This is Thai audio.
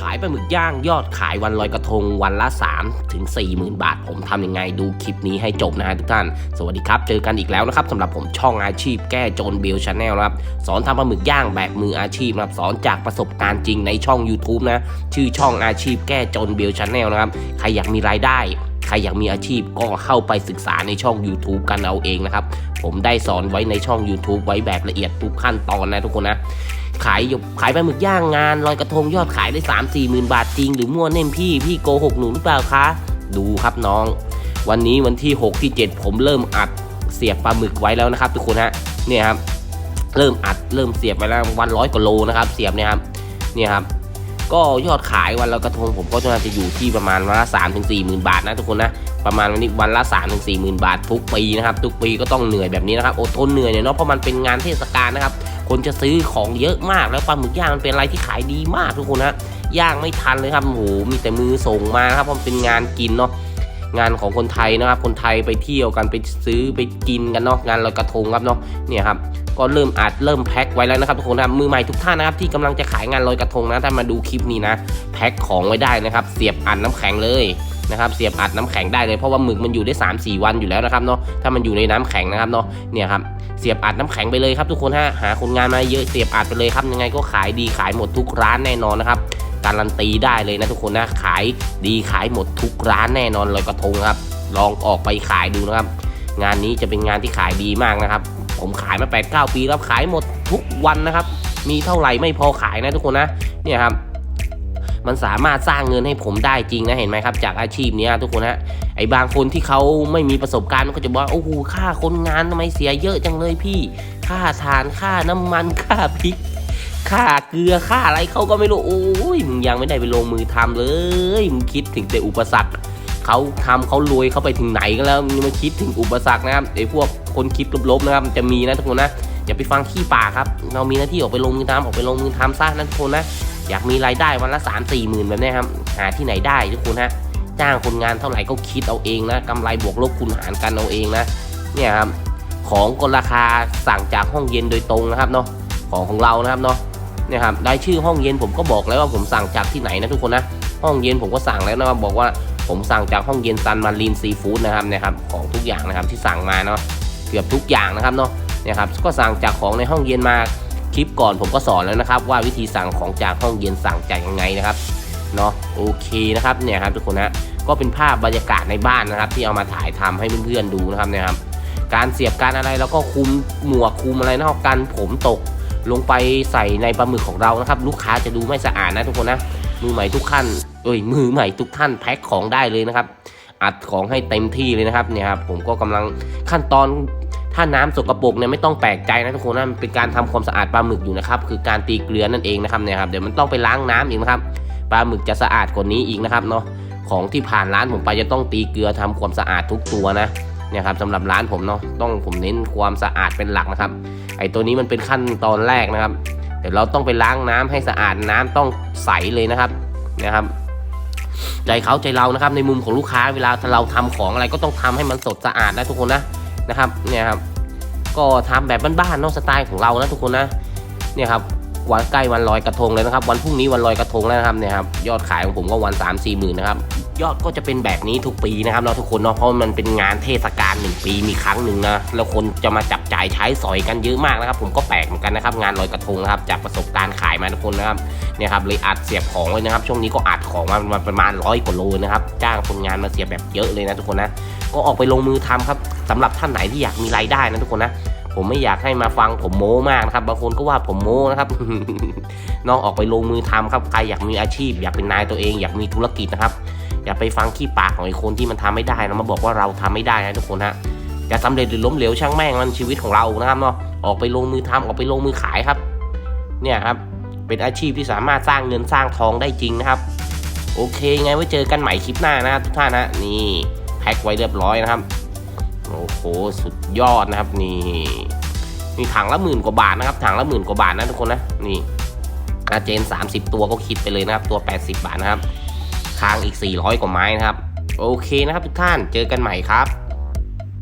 ขายปลาหมึกย่างยอดขายวันลอยกระทงวันละ 3 ถึง 4 0,000 บาท ผมทำยังไงดูคลิปนี้ให้จบนะฮะทุกท่าน สวัสดีครับ เจอกันอีกแล้วนะครับสำหรับผมช่องอาชีพแก้จนเบลชาแนลครับ สอนทำปลาหมึกย่างแบบมืออาชีพนะครับสอนจากประสบการณ์จริงในช่อง YouTube นะ ชื่อช่องอาชีพแก้จนเบลชาแนลนะครับ ใครอยากมีรายได้ ครอยากมีอาชีพก็เข้าไปศึกษาในช่อง YouTube กันเอาเองนะครับ ผมได้สอนไว้ในช่อง YouTube ไว้แบบละเอียดทุกขั้นตอนนะทุกคนนะขายยศขายปลาหมึกย่างงานลอยกระทงยอดขายได้ 3 4หมื่นบาทจริง หรือมั่วเน่มพี่พี่โกหกหนูหรือเปล่าคะดูครับน้อง วันนี้วันที่ 6 ที่ 7 ผมเริ่มอัดเสียบปลาหมึกไว้แล้วนะครับ ทุกคนฮะเนี่ยครับเริ่มอัดเริ่มเสียบไว้แล้ววันร้อยกว่าโลนะครับ เสียบเนี่ยครับเนี่ยครับ ก็ยอดขายวันลอยกระทงผมก็จะอยู่ที่ประมาณวันละสามถึงสี่หมื่นบาทนะทุกคนนะประมาณวันนี้วันละสามถึงสี่หมื่นบาททุกปีนะครับทุกปีก็ต้องเหนื่อยแบบนี้นะครับอดทนเหนื่อยเนี่ยเนาะเพราะมันเป็นงานเทศกาลนะครับคนจะซื้อของเยอะมากแล้วปลาหมึกย่างมันเป็นอะไรที่ขายดีมากทุกคนนะย่างไม่ทันเลยครับโอ้โหมีแต่มือส่งมานะครับเพราะมันเป็นงานกินเนาะงานของคนไทยนะครับ คนไทยไปเที่ยวกันไปซื้อไปกินกันเนาะงานลอยกระทงครับเนาะเนี่ยครับ ก็เริ่มอัดเริ่มแพ็คไว้แล้วนะครับทุกคนนะมือใหม่ทุกท่านนะครับที่กำลังจะขายงานลอยกระทงนะถ้ามาดูคลิปนี้นะแพ็คของไว้ได้นะครับ เสียบอัดน้ำแข็งเลยนะครับเสียบอัดน้ำแข็งได้เลยเพราะว่าหมึกมันอยู่ได้ 3 4 วันอยู่แล้วนะครับเนาะถ้ามันอยู่ในน้ำแข็งนะครับเนาะเนี่ยครับเสียบอัดน้ำแข็งไปเลยครับทุกคนฮะหาคนงานมาเยอะเสียบอัดไปเลยครับยังไงก็ขายดีขายหมดทุกร้านแน่นอนนะครับการันตีได้เลยนะทุกคนนะขายดีขายหมดทุกร้านแน่นอนลอยกระทงครับลองออกไปขายดูนะครับ งานนี้จะเป็นงานที่ขายดีมากนะครับ ผมขายมา 8 9 ปีแล้วขายหมดทุกวันนะครับ มีเท่าไหร่ไม่พอขายนะทุกคนนะเนี่ยครับมันสามารถสร้างเงินให้ผมได้จริงนะเห็นไหมครับ จากอาชีพนี้ทุกคนนะไอ้บางคนที่เขาไม่มีประสบการณ์มันก็จะบอกโอ้โหค่าคนงานทำไมเสียเยอะจังเลยพี่ ค่าทานค่าน้ำมันค่าพริกค่าเกลือค่าอะไรเขาก็ไม่รู้โอ้ยมึงยังไม่ได้ไปลงมือทำเลยมึงคิดถึงแต่อุปสรรคเขาทำเขารวยเขาไปถึงไหนกันแล้วมึงมาคิดถึงอุปสรรคนะครับไอ้พวก คนคิดลบๆนะครับมันจะมีนะทุกคนนะอย่าไปฟังขี้ป่าครับ เรามีหน้าที่ออกไปลงมือทำออกไปลงมือทำซะนะทุกคนนะอยากมีรายได้วันละ3 4มสี่หมื่นแบบนี้ครับหาที่ไหนได้ทุกคนฮะจ้างคนงานเท่าไหร่ก็คิดเอาเองนะกำไรบวกลบคูณหารกันเอาเองนะเนี่ยครับของก็ราคาสั่งจากห้องเย็นโดยตรงนะครับเนาะของของเรานะครับเนาะเนี่ยครับได้ชื่อห้องเย็นผมก็บอกแล้วว่าผมสั่งจากที่ไหนนะทุกคนนะห้องเย็นผมก็สั่งแล้วนะครับบอกว่าผมสั่งจากห้องเย็นซันมารีนซีฟู้ดนะครับนะครับของทุกอย่างนะครับที่สั่งมาเนาะ เกือบทุกอย่างนะครับเนาะเนี่ยครับก็สั่งจากของในห้องเย็นมาคลิปก่อนผมก็สอนแล้วนะครับ ว่าวิธีสั่งของจากห้องเย็นสั่งจากยังไงนะครับเนาะโอเคนะครับเนี่ยครับทุกคนนะก็เป็นภาพบรรยากาศในบ้านนะครับ ที่เอามาถ่ายทำให้เพื่อนๆดูนะครับเนี่ยครับ การเสียบการอะไรแล้วก็คุมหมวกคุมอะไรนะครับกันผมตกลงไปใส่ในปลาหมึกของเรานะครับ ลูกค้าจะดูไม่สะอาดนะทุกคนนะมือใหม่ทุกขั้นเอ้ยมือใหม่ทุกท่านแพ็คของได้เลยนะครับ อัดของให้เต็มที่เลยนะครับเนี่ยครับผมก็กำลังขั้นตอนถ้าน้ำสกปรกเนี่ยไม่ต้องแปลกใจนะทุกคนนะมันเป็นการทำความสะอาดปลาหมึกอยู่นะครับคือการตีเกลือนั่นเองนะครับเนี่ยครับเดี๋ยวมันต้องไปล้างน้ำอีกนะครับปลาหมึกจะสะอาดกว่านี้อีกนะครับเนาะของที่ผ่านร้านผมไปจะต้องตีเกลือทำความสะอาดทุกตัวนะเนี่ยครับสำหรับร้านผมเนาะต้องผมเน้นความสะอาดเป็นหลักนะครับ ไอตัวนี้มันเป็นขั้นตอนแรกนะครับเดี๋ยวเราต้องไปล้างน้ำให้สะอาดน้ำต้องใสเลยนะครับนะครับ ใจเขาใจเรานะครับ ในมุมของลูกค้าเวลาเราทำของอะไรก็ต้องทำให้มันสดสะอาดนะทุกคนนะนะครับเนี่ยครับก็ทำแบบบ้านๆเนอกสไตล์ของเรานะทุกคนนะเนี่ยครับวันใกล้วันลอยกระทงเลยนะครับ วันพรุ่งนี้วันลอยกระทงแล้วนะครับเนี่ยครับยอดขายของผมก็วัน3 4มสี่หมื่นนะครับ ยอดก็จะเป็นแบบนี้ทุกปีนะครับเราทุกคนเนาะเพราะมันเป็นงานเทศกาลหนึ่งปีมีครั้งหนึ่งนะแล้วคนจะมาจับจ่ายใช้สอยกันเยอะมากนะครับ ผมก็แปลกเหมือนกันนะครับงานลอยกระทงนะครับจากประสบการณ์ขายมาทุกคนนะครับเนี่ยครับเลยอัดเสียบของเลยนะครับ ช่วงนี้ก็อัดของมาประมาณร้อยกว่าโลนะครับจ้างคนงานมาเสียบแบบเยอะเลยนะทุกคนนะก็ออกไปลงมือทำครับสำหรับท่านไหนที่อยากมีรายได้นะทุกคนนะ ผมไม่อยากให้มาฟังผมโม้มากนะครับบางคนก็ว่าผมโม้นะครับน้องออกไปลงมือทำครับใครอยากมีอาชีพ อยากเป็นนายตัวเอง อยากมีธุรกิจนะครับ อย่าไปฟังขี้ปากของไอ้คนที่มันทำไม่ได้นะมาบอกว่าเราทำไม่ได้นะทุกคนฮะจะสำเร็จหรือล้มเหลวช่างแม่งมันชีวิตของเรานะครับเนาะออกไปลงมือทำออกไปลงมือขายครับ เนี่ยครับเป็นอาชีพที่สามารถสร้างเงินสร้างทองได้จริงนะครับ โอเคไงไว้เจอกันใหม่คลิปหน้านะทุกท่านนะนี่แพ็คไว้เรียบร้อยนะครับ โอ้โหสุดยอดนะครับนี่นี่ถังละหมื่นกว่าบาทนะครับถังละหมื่นกว่าบาทนะทุกคนนะนี่อาเจน 30 ตัวก็คิดไปเลยนะครับตัว 80 บาทนะครับคางอีก 400 กว่าไม้นะครับ โอเคนะครับทุกท่านเจอกันใหม่ครับ